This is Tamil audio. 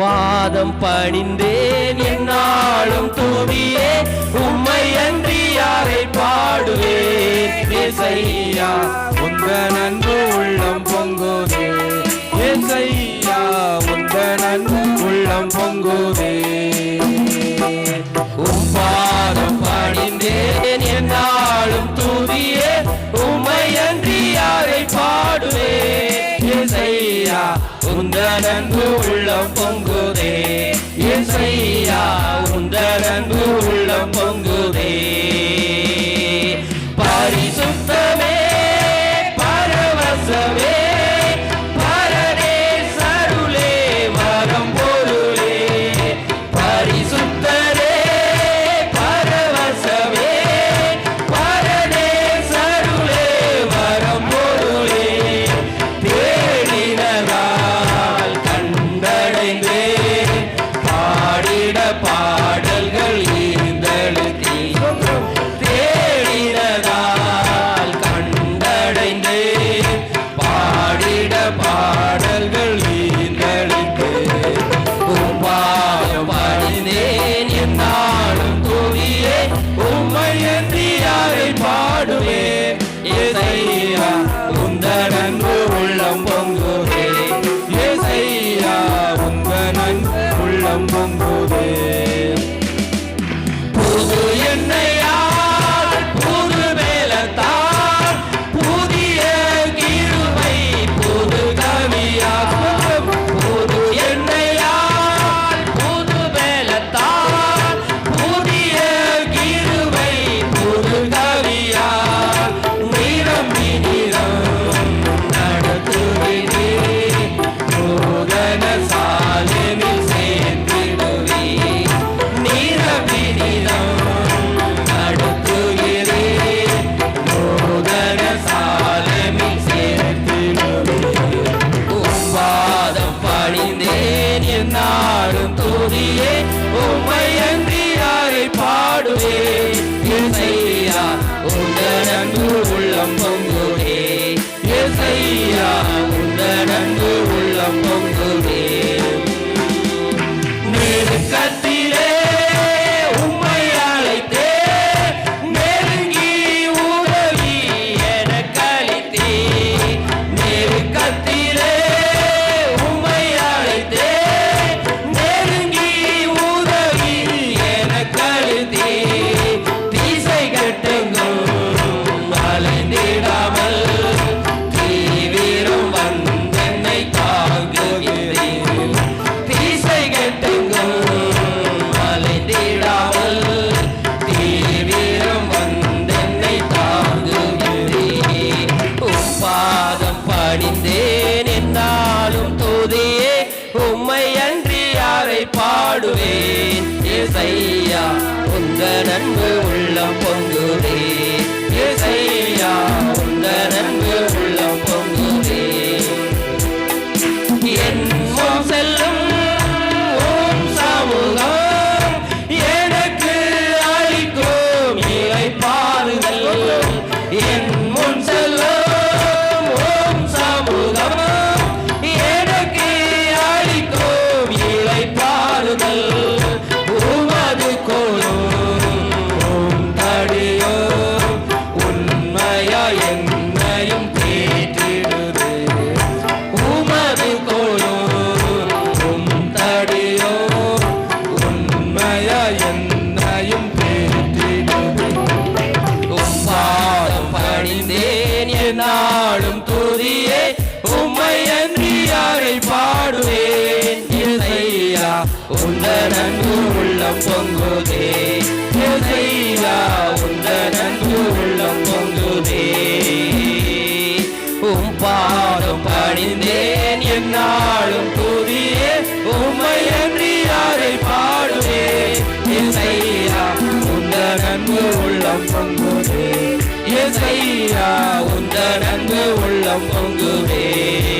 பாதம் பணிந்தேன். என்னாலும் துதியே உம்மை அன்றி யாரை பாடுவேன். ஏசையா உந்த நன்பு உள்ளம் பொங்குதே. ஏசையா உந்த நன்பு உள்ளம் பொங்குதே. உந்த நன்பு உள்ளம் பொங்குதே. ஏசையா உந்த நன்பு உள்ளம் ஏசையா உந்த நன்பு உள்ளம் பொங்குதே. ஏசையா உந்த நன்பு உள்ளம் பொங்குதே. உம்பாதம் என்னாலும் துதியே உம்மை அன்றி யாரை பாடுவேன்? இசையா உந்த நன்பு உள்ளம் பொங்கு ஏசையா உந்த நன்மை உள்ளம் பொங்குதே. ஏசையா நாளும் துதியே உம்மை அன்றி யாரை பாடுவேன்? இசையா உந்த நன்கு உள்ளம் பொங்குதே. இசையா உந்த நன்கு உள்ளம் பொங்குதே. உம் பாடும் பணிந்தேன் என்னாலும் துதியே உம்மை அன்றி யாரை பாடுவேன்? இசையா உந்த நன்கு உள்ளம் பொங்குதே. செய்யா உந்த நன்மை உள்ளம் பொங்குவே.